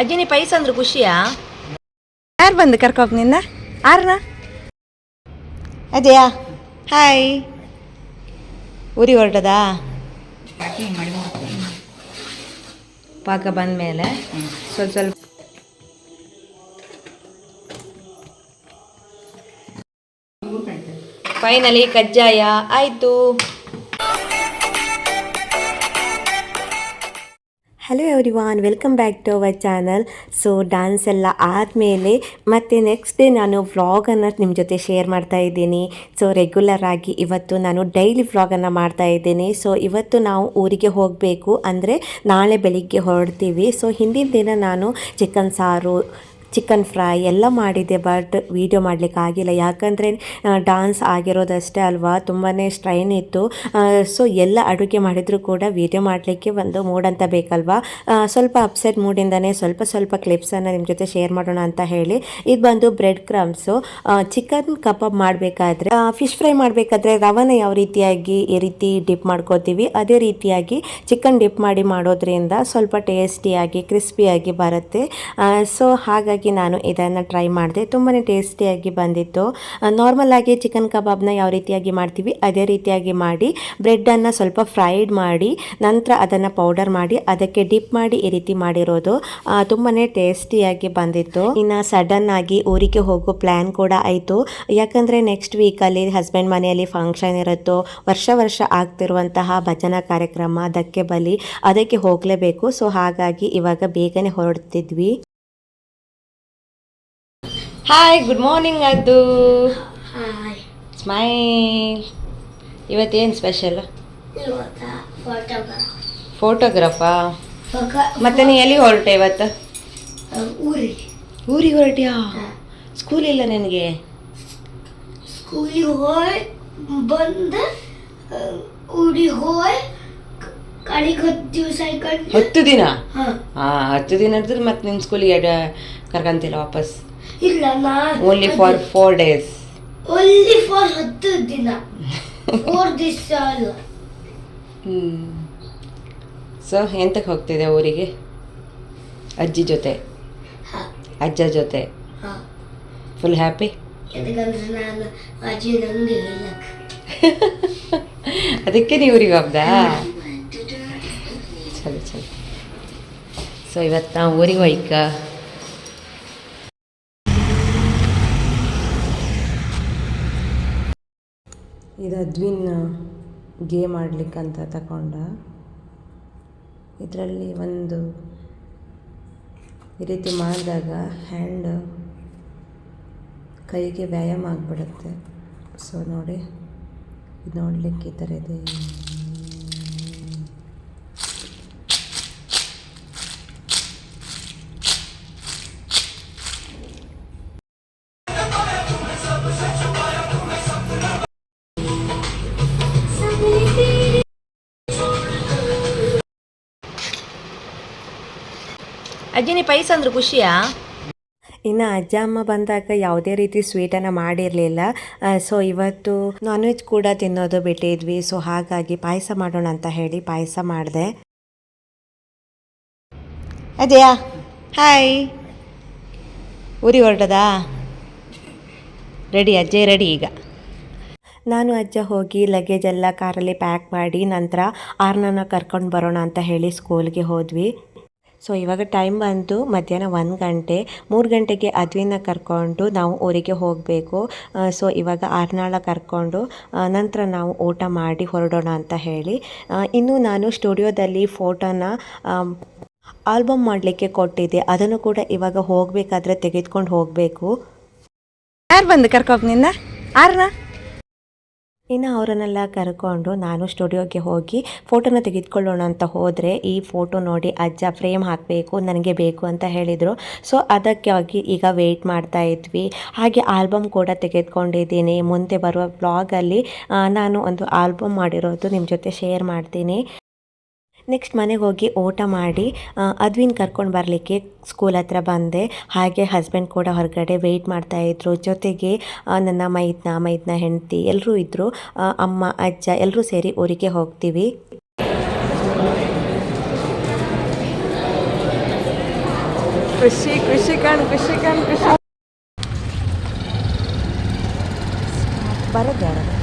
ಅಜ್ಜಿ, ನೀ ಪೈಸ ಅಂದ್ರೆ ಖುಷಿಯಾ? ಯಾರು ಬಂದು ಕರ್ಕೋಕ್ ನಿನ್ನ? ಆರ್ನ? ಅದೇಯಾ ಹಾಯ್. ಉರಿ ಹೊರಟದಾ? ಪಾಕ ಬಂದಮೇಲೆ ಸ್ವಲ್ಪ ಸ್ವಲ್ಪ ಫೈನಲಿ ಕಜ್ಜಾಯ, ಆಯಿತು. Hello everyone welcome back to our channel so dance ಎಲ್ಲ ಆದಮೇಲೆ ಮತ್ತು ನೆಕ್ಸ್ಟ್ ಡೇ ನಾನು ವ್ಲಾಗನ್ನು ನಿಮ್ಮ ಜೊತೆ ಶೇರ್ ಮಾಡ್ತಾ ಇದ್ದೀನಿ. ಸೊ ರೆಗ್ಯುಲರ್ ಆಗಿ ಇವತ್ತು ನಾನು ಡೈಲಿ ವ್ಲಾಗನ್ನು ಮಾಡ್ತಾ ಇದ್ದೀನಿ. ಸೊ ಇವತ್ತು ನಾವು ಊರಿಗೆ ಹೋಗಬೇಕು ಅಂದರೆ ನಾಳೆ ಬೆಳಿಗ್ಗೆ ಹೊರಡ್ತೀವಿ. ಸೊ ಹಿಂದಿನ ದಿನ ನಾನು ಚಿಕನ್ ಸಾರು ಚಿಕನ್ ಫ್ರೈ ಎಲ್ಲ ಮಾಡಿದ್ದೆ ಬಟ್ ವೀಡಿಯೋ ಮಾಡಲಿಕ್ಕೆ ಆಗಿಲ್ಲ. ಯಾಕಂದರೆ ಡಾನ್ಸ್ ಆಗಿರೋದಷ್ಟೇ ಅಲ್ವಾ? ತುಂಬಾ ಸ್ಟ್ರೈನ್ ಇತ್ತು. ಸೊ ಎಲ್ಲ ಅಡುಗೆ ಮಾಡಿದರೂ ಕೂಡ ವೀಡಿಯೋ ಮಾಡಲಿಕ್ಕೆ ಒಂದು ಮೂಡ್ ಅಂತ ಬೇಕಲ್ವಾ? ಸ್ವಲ್ಪ ಅಪ್ಸೆಟ್ ಮೂಡಿಂದನೇ ಸ್ವಲ್ಪ ಸ್ವಲ್ಪ ಕ್ಲಿಪ್ಸನ್ನು ನಿಮ್ಮ ಜೊತೆ ಶೇರ್ ಮಾಡೋಣ ಅಂತ ಹೇಳಿ. ಇದು ಬಂದು ಬ್ರೆಡ್ ಕ್ರಮ್ಸು ಚಿಕನ್ ಕಬಾಬ್ ಮಾಡಬೇಕಾದ್ರೆ ಫಿಶ್ ಫ್ರೈ ಮಾಡಬೇಕಾದ್ರೆ ರವನ ಯಾವ ರೀತಿಯಾಗಿ ಈ ರೀತಿ ಡಿಪ್ ಮಾಡ್ಕೋತೀವಿ? ಅದೇ ರೀತಿಯಾಗಿ ಚಿಕನ್ ಡಿಪ್ ಮಾಡಿ ಮಾಡೋದ್ರಿಂದ ಸ್ವಲ್ಪ ಟೇಸ್ಟಿಯಾಗಿ ಕ್ರಿಸ್ಪಿಯಾಗಿ ಬರುತ್ತೆ. ಸೊ ಹಾಗಾಗಿ ನಾನು ಇದನ್ನು ಟ್ರೈ ಮಾಡಿದೆ. ತುಂಬಾ ಟೇಸ್ಟಿಯಾಗಿ ಬಂದಿತ್ತು. ನಾರ್ಮಲ್ ಆಗಿ ಚಿಕನ್ ಕಬಾಬ್ನ ಯಾವ ರೀತಿಯಾಗಿ ಮಾಡ್ತೀವಿ, ಅದೇ ರೀತಿಯಾಗಿ ಮಾಡಿ ಬ್ರೆಡ್ಡನ್ನು ಸ್ವಲ್ಪ ಫ್ರೈಡ್ ಮಾಡಿ, ನಂತರ ಅದನ್ನು ಪೌಡರ್ ಮಾಡಿ, ಅದಕ್ಕೆ ಡಿಪ್ ಮಾಡಿ ಈ ರೀತಿ ಮಾಡಿರೋದು. ತುಂಬಾ ಟೇಸ್ಟಿಯಾಗಿ ಬಂದಿತ್ತು. ಇನ್ನು ಸಡನ್ ಆಗಿ ಊರಿಗೆ ಹೋಗೋ ಪ್ಲ್ಯಾನ್ ಕೂಡ ಆಯಿತು. ಯಾಕಂದರೆ ನೆಕ್ಸ್ಟ್ ವೀಕಲ್ಲಿ ಹಸ್ಬೆಂಡ್ ಮನೆಯಲ್ಲಿ ಫಂಕ್ಷನ್ ಇರುತ್ತೋ, ವರ್ಷ ವರ್ಷ ಆಗ್ತಿರುವಂತಹ ಭಜನಾ ಕಾರ್ಯಕ್ರಮ, ಅದಕ್ಕೆ ಬಲಿ, ಅದಕ್ಕೆ ಹೋಗಲೇಬೇಕು. ಸೊ ಹಾಗಾಗಿ ಇವಾಗ ಬೇಗನೆ ಹೊರಡ್ತಿದ್ವಿ. ಹಾಯ್ ಗುಡ್ ಮಾರ್ನಿಂಗ್ ಅದು ಹಾಯ್ ಸ್ಮೈಲ್ ಇವತ್ತೇನು ಸ್ಪೆಷಲ್ ಫೋಟೋಗ್ರಾಫ್ ಮತ್ತೆ ನೀ ಎಲ್ಲಿ ಹೊರಟೆ ಇವತ್ತು? ಊರಿಗೆ. ಊರಿಗೆ ಹೊರಟ್ಯಾ? ಸ್ಕೂಲ್ ಇಲ್ಲ ನಿನಗೆ? ಸ್ಕೂಲಿಗೆ ಹೋಯ್ ಬಂದ ಊರಿಗೆ ಹೋಯ್ ಕಡೆಗೆ ಹತ್ತು ದಿವಸ ಹತ್ತು ದಿನ? ಹಾಂ. ಹಾಂ ಹತ್ತು ದಿನ ಇದ್ರೆ ಮತ್ತೆ ನಿನ್ನ ಸ್ಕೂಲಿಗೆ ಕರ್ಕಂತಿಲ್ಲ ವಾಪಸ್. ಇಲ್ಲ only for four days only for ಹತ್ತು ದಿನ. ಫೋರ್ ದಿವಸ ಅಲ್ಲ. ಹ್ಞೂ ಸೊ ಎಂತಕ್ಕೆ ಹೋಗ್ತಿದೆ ಊರಿಗೆ? ಅಜ್ಜಿ ಜೊತೆ? ಅಜ್ಜ ಜೊತೆ? ಫುಲ್ ಹ್ಯಾಪಿ ಯಾಕಂದ್ರೆ ನಾನು ಅಜ್ಜಿ ನಂಗೆ ಹೇಳಕ್ಕೆ ಅದಕ್ಕೆ ನೀವು ಊರಿಗೆ ಹೋಗ್ದಾ? ಚಲೋ ಚಲೋ ಸೊ ಇವತ್ತು ನಾವು ಊರಿಗೆ ಹೋಯ್ಕ ಇದು ಅದ್ವಿನ್ ಗೇಮ್ ಆಡಲಿಕ್ಕಂತ ತಗೊಂಡ ಇದರಲ್ಲಿ ಒಂದು ಈ ರೀತಿ ಮಾಡಿದಾಗ ಹ್ಯಾಂಡ್ ಕೈಗೆ ವ್ಯಾಯಾಮ ಆಗಿಬಿಡುತ್ತೆ. ಸೊ ನೋಡಿ, ಇದು ನೋಡಲಿಕ್ಕೆ ಈ ಥರ ಇದೆ. ಅಜ್ಜಿ ನೀ ಪೈಸ ಅಂದ್ರೆ ಖುಷಿಯಾ? ಇನ್ನು ಅಜ್ಜ ಅಮ್ಮ ಬಂದಾಗ ಯಾವುದೇ ರೀತಿ ಸ್ವೀಟನ್ನು ಮಾಡಿರಲಿಲ್ಲ. ಸೊ ಇವತ್ತು ನಾನ್ ವೆಜ್ ಕೂಡ ತಿನ್ನೋದು ಬಿಟ್ಟಿದ್ವಿ. ಸೊ ಹಾಗಾಗಿ ಪಾಯಸ ಮಾಡೋಣ ಅಂತ ಹೇಳಿ ಪಾಯಸ ಮಾಡಿದೆ. ಅದೇಯಾ? ಹಾಯ್ ಉರಿ ಹೊರಟದಾ? ರೆಡಿ ಅಜ್ಜೆ ರೆಡಿ ಈಗ. ನಾನು ಅಜ್ಜ ಹೋಗಿ ಲಗೇಜ್ ಎಲ್ಲ ಕಾರಲ್ಲಿ ಪ್ಯಾಕ್ ಮಾಡಿ ನಂತರ ಆರ್ನನ್ನು ಕರ್ಕೊಂಡು ಬರೋಣ ಅಂತ ಹೇಳಿ ಸ್ಕೂಲ್ಗೆ ಹೋದ್ವಿ. ಸೊ ಇವಾಗ ಟೈಮ್ ಬಂತು ಮಧ್ಯಾಹ್ನ ಒಂದು ಗಂಟೆ, ಮೂರು ಗಂಟೆಗೆ ಅದ್ವಿನ ಕರ್ಕೊಂಡು ನಾವು ಊರಿಗೆ ಹೋಗಬೇಕು. ಸೊ ಇವಾಗ ಆರ್ನಾಳ ಕರ್ಕೊಂಡು ನಂತರ ನಾವು ಊಟ ಮಾಡಿ ಹೊರಡೋಣ ಅಂತ ಹೇಳಿ. ಇನ್ನು ನಾನು ಸ್ಟುಡಿಯೋದಲ್ಲಿ ಫೋಟೋನ ಆಲ್ಬಮ್ ಮಾಡಲಿಕ್ಕೆ ಕೊಟ್ಟಿದ್ದೆ. ಅದನ್ನು ಕೂಡ ಇವಾಗ ಹೋಗಬೇಕಾದ್ರೆ ತೆಗೆದುಕೊಂಡು ಹೋಗಬೇಕು. ಯಾರು ಬಂದು ಕರ್ಕೋಕ್ ನಿನ್ನ? ಆರ್ನ? ಇನ್ನು ಅವರನ್ನೆಲ್ಲ ಕರ್ಕೊಂಡು ನಾನು ಸ್ಟುಡಿಯೋಗೆ ಹೋಗಿ ಫೋಟೋನ ತೆಗೆದುಕೊಳ್ಳೋಣ ಅಂತ ಹೋದರೆ ಈ ಫೋಟೋ ನೋಡಿ ಅಜ್ಜ ಫ್ರೇಮ್ ಹಾಕಬೇಕು, ನನಗೆ ಬೇಕು ಅಂತ ಹೇಳಿದರು. ಸೊ ಅದಕ್ಕಾಗಿ ಈಗ ವೆಯ್ಟ್ ಮಾಡ್ತಾ ಇದ್ವಿ. ಹಾಗೆ ಆಲ್ಬಮ್ ಕೂಡ ತೆಗೆದುಕೊಂಡಿದ್ದೀನಿ. ಮುಂದೆ ಬರುವ ಬ್ಲಾಗಲ್ಲಿ ನಾನು ಒಂದು ಆಲ್ಬಮ್ ಮಾಡಿರೋದು ನಿಮ್ಮ ಜೊತೆ ಶೇರ್ ಮಾಡ್ತೀನಿ. ನೆಕ್ಸ್ಟ್ ಮನೆಗೆ ಹೋಗಿ ಊಟ ಮಾಡಿ ಅದ್ವಿನ ಕರ್ಕೊಂಡು ಬರಲಿಕ್ಕೆ ಸ್ಕೂಲ್ ಹತ್ರ ಬಂದೆ. ಹಾಗೆ ಹಸ್ಬೆಂಡ್ ಕೂಡ ಹೊರಗಡೆ ವೆಯ್ಟ್ ಮಾಡ್ತಾ ಇದ್ರು. ಜೊತೆಗೆ ನನ್ನ ಮೈದ್ನ ಮೈದ್ನ ಹೆಂಡತಿ ಎಲ್ಲರೂ ಇದ್ದರು ಅಮ್ಮ ಅಜ್ಜ ಎಲ್ಲರೂ ಸೇರಿ ಊರಿಗೆ ಹೋಗ್ತೀವಿ. ಖುಷಿ ಖುಷಿ ಕಣ್ ಖುಷಿ ಕಣ್ ಖುಷಿ. ಬರೋದು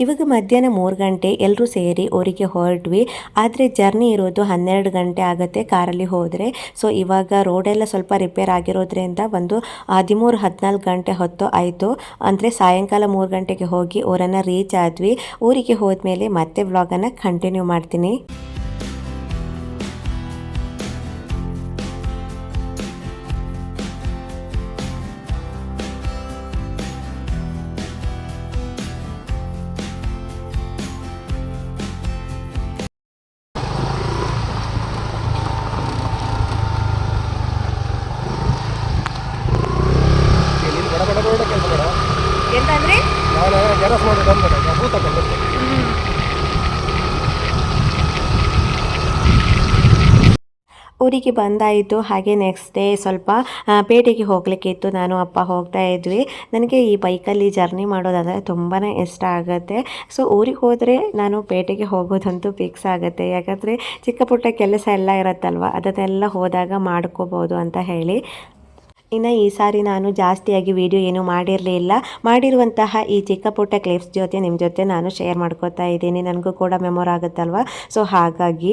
ಇವಾಗ ಮಧ್ಯಾಹ್ನ ಮೂರು ಗಂಟೆ ಎಲ್ಲರೂ ಸೇರಿ ಊರಿಗೆ ಹೊರಟ್ವಿ. ಆದರೆ ಜರ್ನಿ ಇರೋದು ಹನ್ನೆರಡು ಗಂಟೆ ಆಗುತ್ತೆ ಕಾರಲ್ಲಿ ಹೋದರೆ. ಸೊ ಇವಾಗ ರೋಡೆಲ್ಲ ಸ್ವಲ್ಪ ರಿಪೇರ್ ಆಗಿರೋದ್ರಿಂದ ಒಂದು ಹದಿಮೂರು, ಹದಿನಾಲ್ಕು ಗಂಟೆ ಹೊತ್ತು ಆಯಿತು. ಅಂದರೆ ಸಾಯಂಕಾಲ ಮೂರು ಗಂಟೆಗೆ ಹೋಗಿ ಊರನ್ನು ರೀಚ್ ಆದ್ವಿ. ಊರಿಗೆ ಹೋದ್ಮೇಲೆ ಮತ್ತೆ ವ್ಲಾಗನ್ನು ಕಂಟಿನ್ಯೂ ಮಾಡ್ತೀನಿ. ಊರಿಗೆ ಬಂದಾಯಿತು, ಹಾಗೆ ನೆಕ್ಸ್ಟ್ ಡೇ ಸ್ವಲ್ಪ ಪೇಟೆಗೆ ಹೋಗಲಿಕ್ಕಿತ್ತು ನಾನು, ಅಪ್ಪ ಹೋಗ್ತಾ ಇದ್ವಿ. ನನಗೆ ಈ ಬೈಕಲ್ಲಿ ಜರ್ನಿ ಮಾಡೋದಂದರೆ ತುಂಬಾ ಇಷ್ಟ ಆಗುತ್ತೆ. ಸೊ ಊರಿಗೆ ಹೋದರೆ ನಾನು ಪೇಟೆಗೆ ಹೋಗೋದಂತೂ ಫಿಕ್ಸ್ ಆಗುತ್ತೆ. ಯಾಕಂದರೆ ಚಿಕ್ಕ ಪುಟ್ಟ ಕೆಲಸ ಎಲ್ಲ ಇರುತ್ತಲ್ವ? ಅದನ್ನೆಲ್ಲ ಹೋದಾಗ ಮಾಡ್ಕೋಬೋದು ಅಂತ ಹೇಳಿ. ಇನ್ನು ಈ ಸಾರಿ ನಾನು ಜಾಸ್ತಿಯಾಗಿ ವಿಡಿಯೋ ಏನು ಮಾಡಿರಲಿಲ್ಲ. ಮಾಡಿರುವಂತಹ ಈ ಚಿಕ್ಕ ಪುಟ್ಟ ಕ್ಲಿಪ್ಸ್ ಜೊತೆ ನಿಮ್ಮ ಜೊತೆ ನಾನು ಶೇರ್ ಮಾಡ್ಕೋತಾ ಇದ್ದೀನಿ. ನನಗೂ ಕೂಡ ಮೆಮೊರ್ ಆಗುತ್ತಲ್ವ? ಸೊ ಹಾಗಾಗಿ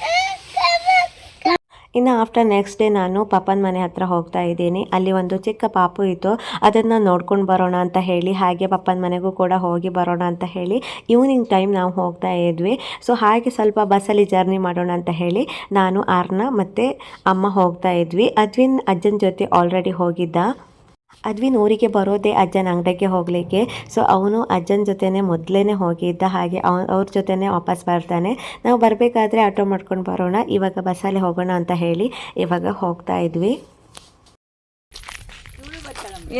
ಇನ್ನು ಆಫ್ಟರ್ ನೆಕ್ಸ್ಟ್ ಡೇ ನಾನು ಪಾಪನ ಮನೆ ಹತ್ರ ಹೋಗ್ತಾ ಇದ್ದೀನಿ. ಅಲ್ಲಿ ಒಂದು ಚಿಕ್ಕ ಪಾಪು ಇತ್ತು. ಅದನ್ನು ನೋಡ್ಕೊಂಡು ಬರೋಣ ಅಂತ ಹೇಳಿ, ಹಾಗೆ ಪಪ್ಪನ ಮನೆಗೂ ಕೂಡ ಹೋಗಿ ಬರೋಣ ಅಂತ ಹೇಳಿ ಈವ್ನಿಂಗ್ ಟೈಮ್ ನಾವು ಹೋಗ್ತಾ ಇದ್ವಿ. ಸೊ ಹಾಗೆ ಸ್ವಲ್ಪ ಬಸ್ಸಲ್ಲಿ ಜರ್ನಿ ಮಾಡೋಣ ಅಂತ ಹೇಳಿ ನಾನು ಆರ್ನ ಮತ್ತು ಅಮ್ಮ ಹೋಗ್ತಾ ಇದ್ವಿ. ಅದ್ವಿನ್ ಅಜ್ಜನ ಜೊತೆ ಆಲ್ರೆಡಿ ಹೋಗಿದ್ದ. ಅದ್ವಿನ್ ಊರಿಗೆ ಬರೋದೇ ಅಜ್ಜನ ಅಂಗಡಿಗೆ ಹೋಗಲಿಕ್ಕೆ. ಸೊ ಅವನು ಅಜ್ಜನ ಜೊತೆನೇ ಮೊದಲೇ ಹೋಗಿದ್ದ ಹಾಗೆ ಅವ, ಅವ್ರ ಜೊತೆನೇ ವಾಪಸ್ ಬರ್ತಾನೆ. ನಾವು ಬರಬೇಕಾದ್ರೆ ಆಟೋ ಮಾಡ್ಕೊಂಡು ಬರೋಣ, ಇವಾಗ ಬಸ್ಸಲ್ಲಿ ಹೋಗೋಣ ಅಂತ ಹೇಳಿ ಇವಾಗ ಹೋಗ್ತಾ ಇದ್ವಿ.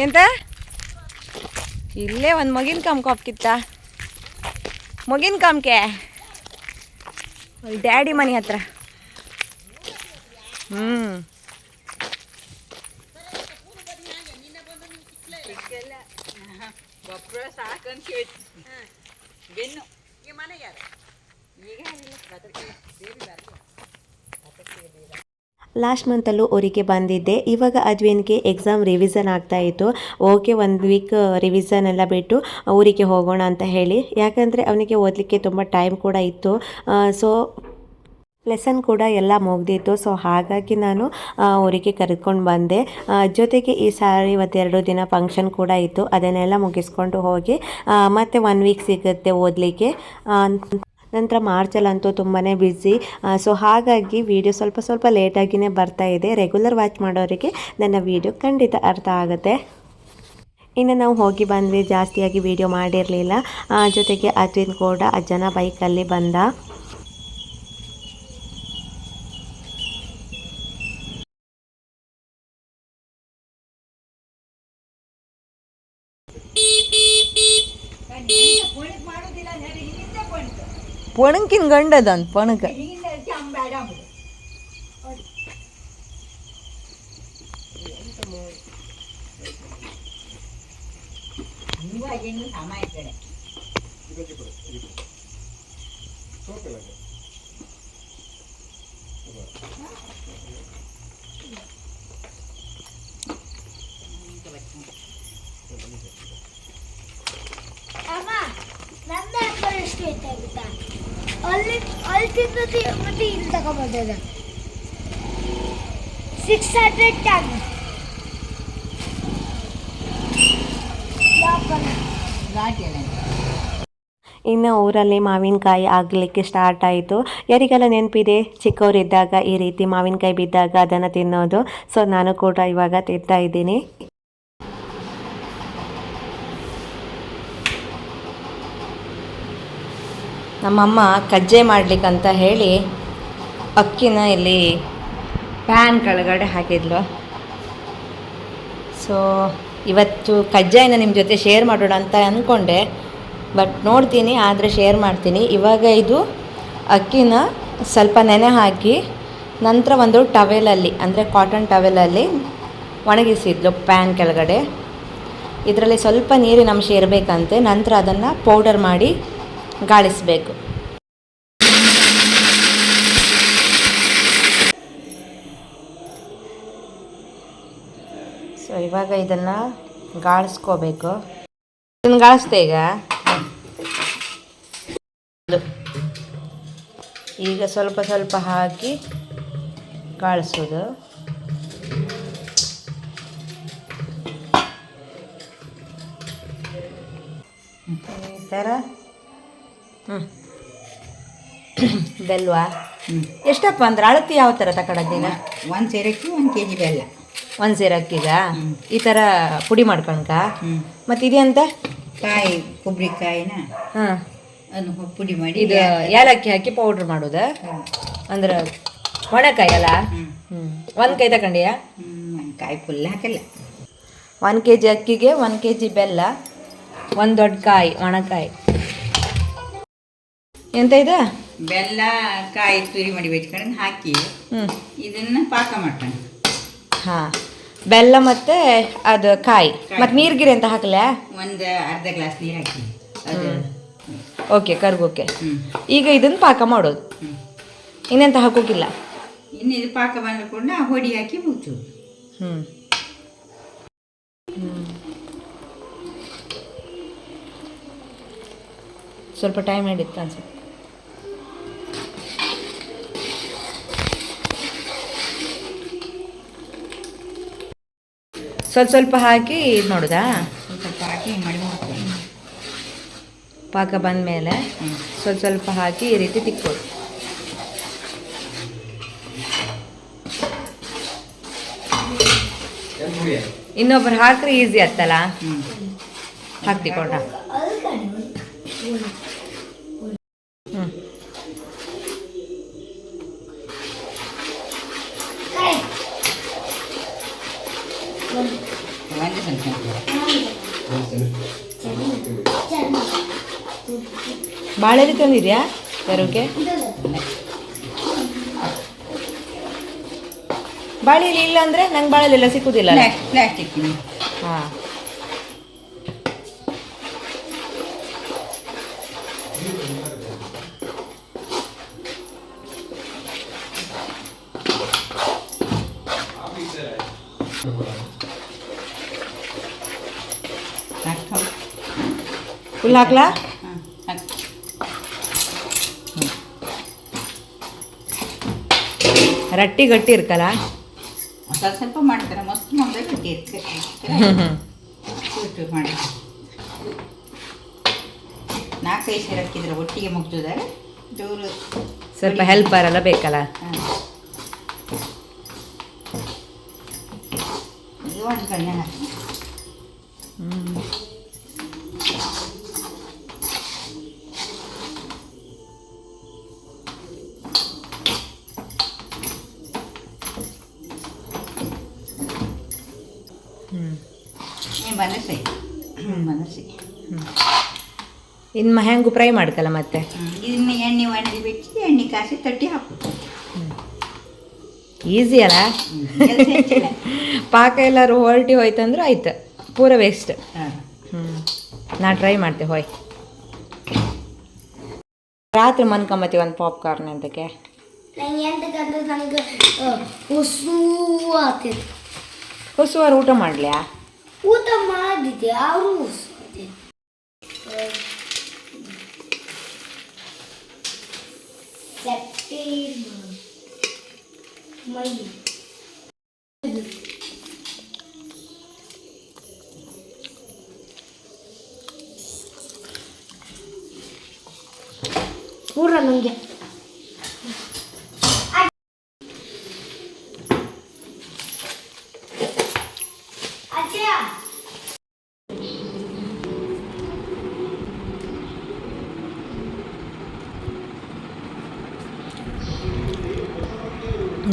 ಎಂತ ಇಲ್ಲೇ ಒಂದು ಮಗಿನ ಕಾಮ್ಕ ಕಾಪ್ಕಿತ್ತ. ಮಗಿನ ಕಾಮ್ಕೆ? ಡ್ಯಾಡಿ ಮನೆ ಹತ್ರ. ಹ್ಞೂ ಲಾಸ್ಟ್ ಮಂತಲ್ಲೂ ಊರಿಗೆ ಬಂದಿದ್ದೆ. ಇವಾಗ ಅಜ್ವಿನ್ಗೆ ಎಕ್ಸಾಮ್ ರಿವಿಸನ್ ಆಗ್ತಾ ಇತ್ತು. ಓಕೆ ಒಂದು ವೀಕ್ ರಿವಿಸನ್ ಎಲ್ಲ ಬಿಟ್ಟು ಊರಿಗೆ ಹೋಗೋಣ ಅಂತ ಹೇಳಿ. ಯಾಕಂದರೆ ಅವನಿಗೆ ಓದಲಿಕ್ಕೆ ತುಂಬ ಟೈಮ್ ಕೂಡ ಇತ್ತು. ಸೊ ಲೆಸನ್ ಕೂಡ ಎಲ್ಲ ಮುಗ್ದಿತ್ತು. ಸೊ ಹಾಗಾಗಿ ನಾನು ಊರಿಗೆ ಕರೆದುಕೊಂಡು ಬಂದೆ. ಜೊತೆಗೆ ಈ ಸಾರಿ ಇವತ್ತೆರಡು ದಿನ ಫಂಕ್ಷನ್ ಕೂಡ ಇತ್ತು. ಅದನ್ನೆಲ್ಲ ಮುಗಿಸ್ಕೊಂಡು ಹೋಗಿ ಮತ್ತೆ ಒನ್ ವೀಕ್ ಸಿಗುತ್ತೆ ಓದಲಿಕ್ಕೆ. ನಂತರ ಮಾರ್ಚಲ್ಲಂತೂ ತುಂಬಾ ಬ್ಯುಸಿ ಸೊ ಹಾಗಾಗಿ ವಿಡಿಯೋ ಸ್ವಲ್ಪ ಸ್ವಲ್ಪ ಲೇಟಾಗಿಯೇ ಬರ್ತಾ ಇದೆ. ರೆಗ್ಯುಲರ್ ವಾಚ್ ಮಾಡೋರಿಗೆ ನನ್ನ ವಿಡಿಯೋ ಖಂಡಿತ ಅರ್ಥ ಆಗುತ್ತೆ. ಇನ್ನು ನಾವು ಹೋಗಿ ಬಂದ್ವಿ ಜಾಸ್ತಿಯಾಗಿ ವಿಡಿಯೋ ಮಾಡಿರಲಿಲ್ಲ. ಜೊತೆಗೆ ಅದ್ವಿನ್ ಕೂಡ, ಅಜ್ಜನ ಬೈಕಲ್ಲಿ ಬಂದ. ಪೊಣಕಿನ ಗಂಡದಂತ ಪೊಣಕ ಅಮ್ಮ ಅಲ್ಲಿ ಅಲ್ಲಿ ತಿನ್ನೋದು ಮತ್ತೆ ಇಲ್ಲಿ ತಗೊಂಡ್ಬಂದಿದೆ ಸಿಕ್ಸ್ ಹಂಡ್ರೆಡ್ ಟ್ಯಾಗ್ ಇನ್ನು ಊರಲ್ಲಿ ಮಾವಿನಕಾಯಿ ಆಗಲಿಕ್ಕೆ ಸ್ಟಾರ್ಟ್ ಆಯಿತು. ಯಾರಿಗೆಲ್ಲ ನೆನಪಿದೆ? ಚಿಕ್ಕವರಿದ್ದಾಗ ಈ ರೀತಿ ಮಾವಿನಕಾಯಿ ಬಿದ್ದಾಗ ಅದನ್ನು ತಿನ್ನೋದು. ಸೊ ನಾನು ಕೂಡ ಇವಾಗ ತಿಂತಾ ಇದ್ದೀನಿ. ನಮ್ಮಮ್ಮ ಕಜ್ಜೆ ಮಾಡಲಿಕ್ಕಂತ ಹೇಳಿ ಅಕ್ಕಿನ ಇಲ್ಲಿ ಪ್ಯಾನ್ ಕೆಳಗಡೆ ಹಾಕಿದ್ಲು. ಸೊ ಇವತ್ತು ಕಜ್ಜಾಯನ ನಿಮ್ಮ ಜೊತೆ ಶೇರ್ ಮಾಡೋಣ ಅಂತ ಅಂದ್ಕೊಂಡೆ ಬಟ್ ನೋಡ್ತೀನಿ, ಆದರೆ ಶೇರ್ ಮಾಡ್ತೀನಿ. ಇವಾಗ ಇದು ಅಕ್ಕಿನ ಸ್ವಲ್ಪ ನೆನೆ ಹಾಕಿ ನಂತರ ಒಂದು ಟವೆಲಲ್ಲಿ ಅಂದರೆ ಕಾಟನ್ ಟವೆಲಲ್ಲಿ ಒಣಗಿಸಿದ್ಲು ಪ್ಯಾನ್ ಕೆಳಗಡೆ. ಇದರಲ್ಲಿ ಸ್ವಲ್ಪ ನೀರಿನ ಅಂಶ ಇರಬೇಕಂತೆ. ನಂತರ ಅದನ್ನು ಪೌಡರ್ ಮಾಡಿ ಗಾಳಿಸಬೇಕು. ಸೊ ಇವಾಗ ಇದನ್ನು ಗಾಳಿಸ್ಕೋಬೇಕು. ಇದನ್ನು ಗಾಳಿಸ್ದೆ ಈಗ? ಈಗ ಸ್ವಲ್ಪ ಸ್ವಲ್ಪ ಹಾಕಿ ಗಾಳಿಸೋದು. ಈ ಥರ ಬೆಲ್ವಾ? ಎಷ್ಟಪ್ಪ ಅಂದ್ರೆ ಅಳತಿ ಯಾವ ಥರ ತಗೊಳೋದೀನ ಒಂದು ಸೇರಕ್ಕೆ ಒಂದು ಕೆ ಜಿ ಬೆಲ್ಲ. ಒಂದು ಸೇರಕ್ಕೀಗ? ಈ ಥರ ಪುಡಿ ಮಾಡ್ಕೊಂಡ್ಕ? ಮತ್ತು ಇದೆಂತ ಕಾಯಿ ಕೊಬ್ಬರಿ ಕಾಯಿನ ಹಾಂ ಅದನ್ನು ಪುಡಿ ಮಾಡಿ ಇದು ಏಲಕ್ಕಿ ಹಾಕಿ ಪೌಡ್ರ್ ಮಾಡೋದು? ಅಂದ್ರೆ ಒಣಕಾಯಿ ಅಲ್ಲ ಹ್ಞೂ ಒಂದು ಕೈ ತಗೊಂಡಿಯ ಹ್ಞೂ ಕಾಯಿ ಫುಲ್ ಹಾಕಲ್ಲ. ಒಂದು ಕೆ ಜಿ ಅಕ್ಕಿಗೆ ಒಂದು ಕೆ ಜಿ ಬೆಲ್ಲ ಒಂದು ದೊಡ್ಡ ಕಾಯಿ ಒಣಕಾಯಿ. ಎಂತ ಇದೆ? ಬೆಲ್ಲ ಕಾಯಿ ತುರಿ ಮಾಡಿ ಬೆಚ್ಕೊಂಡು ಹಾಕಿ ಇದನ್ನು ಪಾಕ ಮಾಡ್ತಾನೆ. ಹಾಂ. ಬೆಲ್ಲ ಮತ್ತು ಅದು ಕಾಯಿ. ಮತ್ತು ನೀರ್ಗಿರಿ ಅಂತ ಹಾಕಲ? ಒಂದು ಅರ್ಧ ಗ್ಲಾಸ್ ನೀರು ಹಾಕಿ. ಓಕೆ ಕರ್ಗೋಕೆ ಈಗ ಇದನ್ನು ಪಾಕ ಮಾಡೋದು. ಇನ್ನೆಂತ ಹಾಕೋಕಿಲ್ಲ? ಇನ್ನು ಇದು ಪಾಕ ಬಂದ್ಕೊಂಡು ಕೂಡ ಹೊಡಿ ಹಾಕಿ ಮುಚ್ಚು. ಹ್ಞೂ ಸ್ವಲ್ಪ ಟೈಮ್ ಹಿಡಿತ್ತು ಅನ್ಸುತ್ತೆ. ಸ್ವಲ್ಪ ಸ್ವಲ್ಪ ಹಾಕಿ ಇದು ಮಾಡೋದಾ? ಸ್ವಲ್ಪ ಹಾಕಿ ಪಾಕ ಬಂದಮೇಲೆ ಮೇಲೆ ಸ್ವಲ್ಪ ಸ್ವಲ್ಪ ಹಾಕಿ ಈ ರೀತಿ ತಿಕ್ಕೋದು ಇನ್ನೊಬ್ರು ಹಾಕ್ರಿ ಈಸಿ ಆಗ್ತಲ್ಲ? ಹಾಕ್ತಿಕೊಂಡ ಹ್ಞೂ ಒಂದು ಸ್ವಲ್ಪ ಬಾಳೆಲೆ ತಂದಿದ್ಯಾ ತರೋಕೆ ಬಾಳೆಲಿ ಇಲ್ಲ ಅಂದರೆ ನಂಗೆ ಬಾಳೆಲೆಲ್ಲ ಸಿಕ್ಕುದಿಲ್ಲ ಪ್ಲಾಸ್ಟಿಕ್ ಹಾಂ. ಫುಲ್ ಹಾಕ್ಲಾ ಹಾಂ ಹಾಕಿ ರಟ್ಟಿ ಗಟ್ಟಿ ಇರ್ಕಲ್ಲ ಸ್ವಲ್ಪ ಸ್ವಲ್ಪ ಮಾಡ್ತಾರೆ. ಮಸ್ತ್ ಮಾಡಿದ್ರೆ ಗಟ್ಟಿ ಇರ್ತದೆ ಮಾಡಿ. ನಾಲ್ಕೈದು ಸೇರು ಹಾಕಿದ್ರೆ ಒಟ್ಟಿಗೆ ಮುಗ್ದಿದ್ದಾರೆ ಜೋರು ಸ್ವಲ್ಪ ಹೆಲ್ಪರ್ ಎಲ್ಲ ಬೇಕಲ್ಲ? ಹಾಂ. ಇದು ಒಂದು ಕಣ್ಣೆ ಹಾಕಿ. ಇನ್ನು ಹೆಂಗು ಫ್ರೈ ಮಾಡ್ಕಲ್ಲ ಮತ್ತೆ? ಇನ್ನು ಇದನ್ನ ಎಣ್ಣೆ ಒಣಗಿ ಬಿಟ್ಟು ಎಣ್ಣೆ ಕಾಸಿ ತಟ್ಟಿ ಹಾಕು ಈಸಿ ಅಲ್ಲ? ಪಾಕ ಎಲ್ಲರೂ ಹೊರಟಿ ಹೋಯ್ತಂದ್ರೆ ಆಯ್ತು. ಪೂರ ವೇಸ್ಟ್ ಹ್ಞೂ ನಾ ಟ್ರೈ ಮಾಡ್ತೆ ಹೋಯ್. ರಾತ್ರಿ ಮನ್ಕೊಂಬತ್ತೀವಿ ಒಂದು ಪಾಪ್ಕಾರ್ನ್ ಅಂತಕ್ಕೆ ಹೊಸುವಾರ ಊಟ ಮಾಡ್ಲ್ಯಾ? ಊಟ ಮಾಡಿದ್ಯಾ? ಅವರು ಹೊಸು ಮೈ ಪೂರ ನನಗೆ ಅಜ್ಜ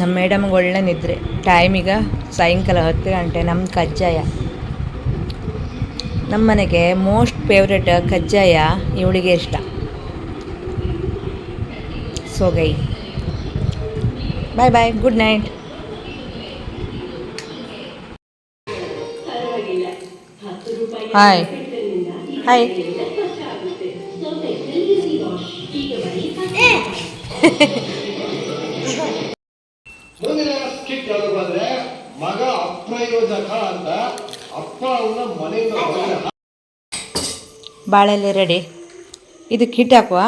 ನಮ್ಮ ಮೇಡಮ್ಗೆ ಒಳ್ಳೆ ನಿದ್ರೆ. ಟೈಮಿಗೆ ಸಾಯಂಕಾಲ ಹತ್ತು ಗಂಟೆ ನಮ್ಮ ಕಜ್ಜಾಯ. ನಮ್ಮನೆಗೆ ಮೋಸ್ಟ್ ಫೇವ್ರೆಟ್ ಕಜ್ಜಾಯ ಇವಳಿಗೆ ಇಷ್ಟ. So guys bye bye good night hi hi ಅಪ್ರಯೋಜಕ ಅಂತ ಅಪ್ಪ ಅವನ ಮನೆಯಿಂದ ಹೊರಗಡೆ ಬಾಳೆಲೆ ರೆಡಿ ಇದಕ್ಕೆ ಕಿಟ್ ಹಾಕುವ?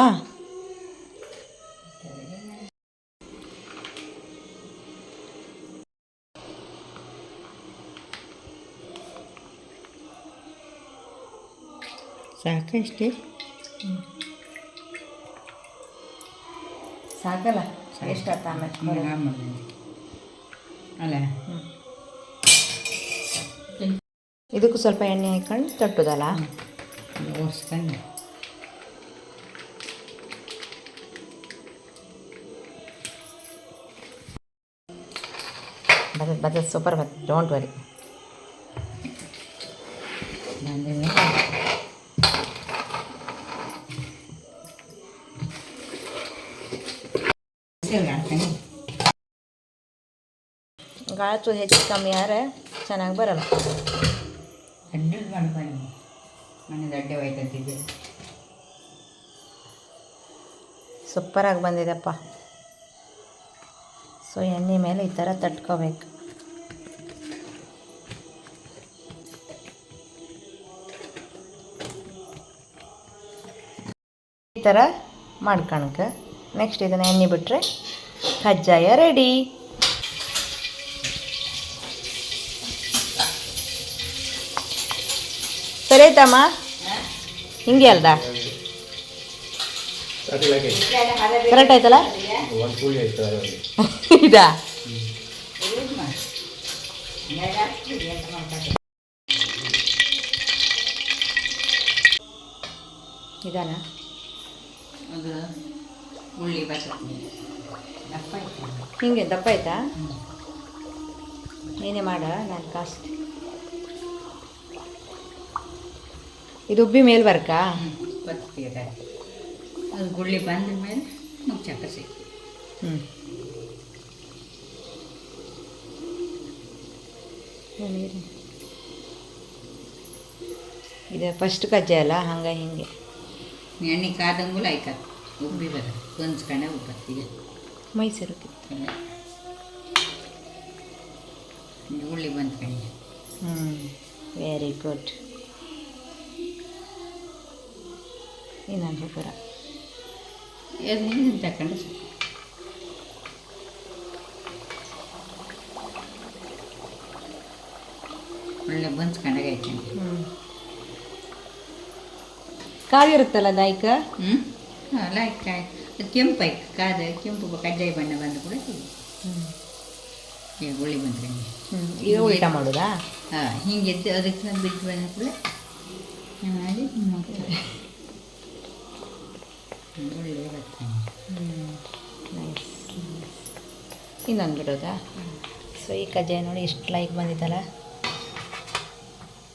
ಸಾಕಷ್ಟೇ ಸಾಕಲ್ಲ? ಅಲ್ಲ. ಅಲ್ಲ ಇದಕ್ಕೂ ಸ್ವಲ್ಪ ಎಣ್ಣೆ ಹಾಕೊಂಡು ತಟ್ಟುದಲ್ಲ ಓಡಿಸ್ಕೊಂಡು ಬರ್ತದೆ ಬರ್ತದೆ ಸೂಪರ್ ಬರ್ತದೆ ಡೋಂಟ್ ವರಿ ಬಂದ ಮೇಲೆ ಗಾಳಚು ಹೆಚ್ಚು ಕಮ್ಮಿ ಆದ್ರೆ ಚೆನ್ನಾಗಿ ಬರಲ್ಲ ಅಡ್ಡದ್ ಬನ್ನಿ ಮನೆದು ಹೋಯ್ತಂತಿದ್ದೆ. ಸೂಪರಾಗಿ ಬಂದಿದೆಪ್ಪ. ಸೊ ಎಣ್ಣೆ ಮೇಲೆ ಈ ಥರ ತಟ್ಕೋಬೇಕು. ಈ ಥರ ಮಾಡ್ಕಣಕ ನೆಕ್ಸ್ಟ್ ಇದನ್ನು ಎಣ್ಣೆ ಬಿಟ್ಟರೆ ಕಜ್ಜಾಯ ರೆಡಿ ಸರಿ ಆಯ್ತಮ್ಮ ಹಿಂಗೆ ಅಲ್ದ ಕರೆಕ್ಟ್ ಆಯ್ತಲ್ಲ? ಇದಾ? ಇದಾನ? ಹಿಂಗೆ ದಪ್ಪ ಆಯ್ತಾ? ನೀನೇ ಮಾಡ ನಾನು ಕಾಸು ಇದು ಉಬ್ಬಿ ಮೇಲೆ ಬರ್ಕಾ ಅದು ಗುಳ್ಳಿ ಬಂದ ಮೇಲೆ ನಮ್ಗೆ ಚಕ್ಕಸಿ ಹ್ಞೂ ಇದು ಫಸ್ಟ್ ಕಜ್ಜೆ ಅಲ್ಲ ಹಂಗೆ ಹಿಂಗೆ. ಎಣ್ಣೆ ಕಾದಂಗೂ ಆಯ್ಕತ್ ಉಬ್ಬಿ ಬರ ಕಣೆ ಉಬ್ಬತ್ತಿಗೆ ಮೈಸೂರು ಗುಳ್ಳಿ ಬಂದ ಕಣೆ ಹ್ಞೂ ವೆರಿ ಗುಡ್ ಇನ್ನೊಂದು ಪುರ ಹಿಂಗೆ ತಗೊಂಡು. ಒಳ್ಳೆ ಬಂಚ್ಕೊಂಡಾಗ ಆಯ್ಕೊಂಡು ಹ್ಞೂ ಕಾವಿರುತ್ತಲ್ಲ ನಾಯ್ಕ? ಹ್ಞೂ ಅಲ್ಲ ಕಾಯಿ ಅದು ಕೆಂಪು ಆಯ್ತು ಕಾದ ಕೆಂಪು ಕಜ್ಜಾಯ ಬಣ್ಣ ಬಂದ ಕೂಡ ಹ್ಞೂ ಈಗ ಹುಳಿ ಬಂದ್ರೆ ಹ್ಞೂ ಈಗ ಉಲ್ಟಾ ಮಾಡೋದಾ? ಹಾಂ ಹಿಂಗೆ ಎದ್ದು ಅದಕ್ಕೆ ಬಿಟ್ಟು ಬಂದ ಕೂಡ ಮಾಡಿ ಮಾಡ್ತಾರೆ. ನೈಸ್ ಇನ್ನೊಂದು ಬಿಡೋದಾ? ಸೊ ಈ ಕಜ್ಜಾಯ ನೋಡಿ ಎಷ್ಟು ಲೈಕ್ ಬಂದಿದ್ದಲ್ಲ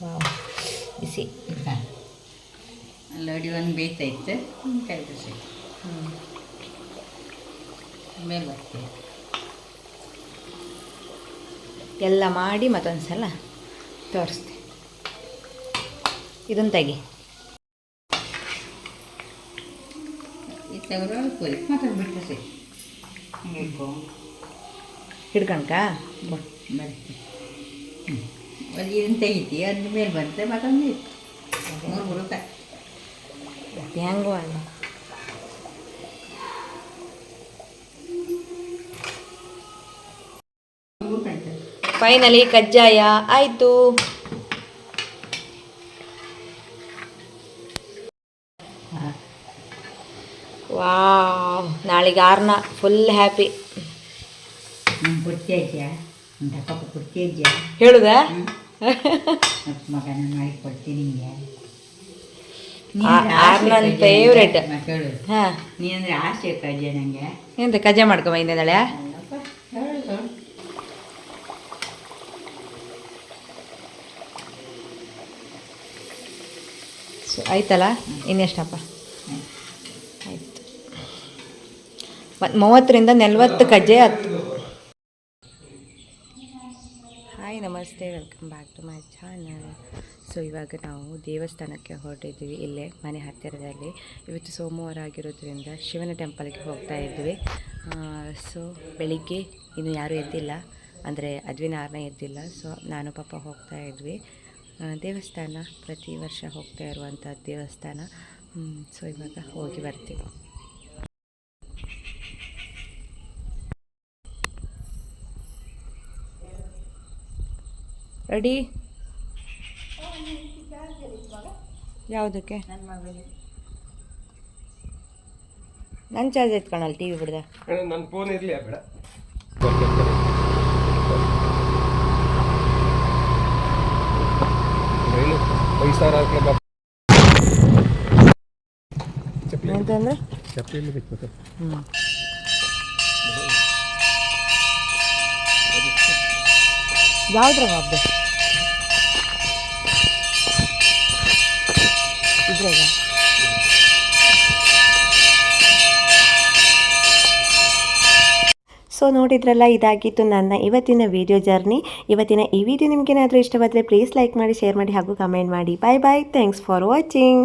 ವಾವ್ ಬಿಸಿ. ಲಡಿ ಒಂದು ಬೇಯ್ತೈತೆ ಕೈ ಬಿಸಿ. ಆಮೇಲೆ ಬರ್ತೀವಿ ಎಲ್ಲ ಮಾಡಿ ಮತ್ತೊಂದು ಸಲ ತೋರಿಸ್ತೆ. ಇದನ್ನು ತೆಗಿ. ಈ ತಗರ ಕೊರಿ ಮಾತ್ರ ಬಿಟ್ಟು ಸರಿ. ಹಿಂಗೆ ಇಟ್ಕೊ. ಹಿಡ್ಕಣ್ಕ ಬರ್ತಿ ಹ್ಞೂ ಅದು ಇದನ್ನು ತೆಗಿತಿ? ಅದ್ರ ಮೇಲೆ ಬಂತೆ ಮತ್ತೊಂದು ಇತ್ತು ಮೂರು ಬರುತ್ತೆ ಹೆಂಗೋ ಅಲ್ಲ ಮೂರು ಗಂಟೆ ಫೈನಲಿ ಕಜ್ಜಾಯ ಆಯಿತು. ವಾವ್ ನಾಳೆಗೆ ಆರ್ನ ಫುಲ್ ಹ್ಯಾಪಿ ಹೇಳುದಾ? ಮತ್ತು ಮಗ ನಾನು ಮಾಡಿ ಕೊಡ್ತೀನಿ ನಿಂಗೆ. ಆ- ಆರ್ ನನ್ನ favourite. ಹೇಳು. ಹಾಂ. ನೀನಂದ್ರೆ ಆಸೆ ಕಜ್ಜೆ ನನಗೆ ಎಂತ ಕಜ್ಜೆ ಮಾಡ್ಕೊ ಬಂದಿದ್ದಾಳೆ ಹೇಳು. ಸೊ ಆಯ್ತಲ್ಲ? ಇನ್ನೆಷ್ಟಪ್ಪ ಆಯ್ತು ಮತ್ತು ಮೂವತ್ತರಿಂದ ನಲ್ವತ್ತು ಕಜ್ಜೆ ಹತ್ತು ಹಾಯ್ ನಮಸ್ತೆ welcome back to my channel so ಇವಾಗ ನಾವು ದೇವಸ್ಥಾನಕ್ಕೆ ಹೊರಟಿದ್ವಿ, ಇಲ್ಲೇ ಮನೆ ಹತ್ತಿರದಲ್ಲಿ. ಇವತ್ತು ಸೋಮವಾರ ಆಗಿರೋದ್ರಿಂದ ಶಿವನ ಟೆಂಪಲ್ಗೆ ಹೋಗ್ತಾ ಇದ್ವಿ. ಸೊ ಬೆಳಿಗ್ಗೆ ಇನ್ನು ಯಾರೂ ಎದ್ದಿಲ್ಲ, ಅಂದರೆ ಅದ್ವಿನಾರನೇ ಎದ್ದಿಲ್ಲ. ಸೊ ನಾನು, ಪಾಪ ಹೋಗ್ತಾ ಇದ್ವಿ. ದೇವಸ್ಥಾನ ಪ್ರತಿ ವರ್ಷ ಹೋಗ್ತಾ ಇರುವಂಥ ದೇವಸ್ಥಾನ. ಸೊ ಇವಾಗ ಹೋಗಿ ಬರ್ತೀವಿ. ರೆಡಿ ಯಾವುದಕ್ಕೆ? ನನ್ನ ಚಾರ್ಜ್ ಎತ್ಕೊಳಲ್ಲ ಟಿ ವಿ ಬಿಡ್ದೆ. ನನ್ನ ಫೋನ್ ಇರಲಿ ಬೇಡ. ಐದು ಸಾವಿರ ಚಪ್ಪಲಿ ಅಂತಂದ್ರೆ ಚಪ್ಪಲಿ ಬಿಟ್ಬೇಕು ಹ್ಞೂ ಯಾವ್ದ್ರಾಗ ಹಬ್ಬ ಇದ್ರಾಗ ಸೊ ನೋಡಿದ್ರಲ್ಲ, ಇದಾಗಿತ್ತು ನನ್ನ ಇವತ್ತಿನ ವಿಡಿಯೋ ಜರ್ನಿ ಇವತ್ತಿನ ಈ ವಿಡಿಯೋ ನಿಮಗೇನಾದರೂ ಇಷ್ಟವಾದರೆ ಪ್ಲೀಸ್ ಲೈಕ್ ಮಾಡಿ ಶೇರ್ ಮಾಡಿ ಹಾಗೂ ಕಮೆಂಟ್ ಮಾಡಿ. Bye bye thanks for watching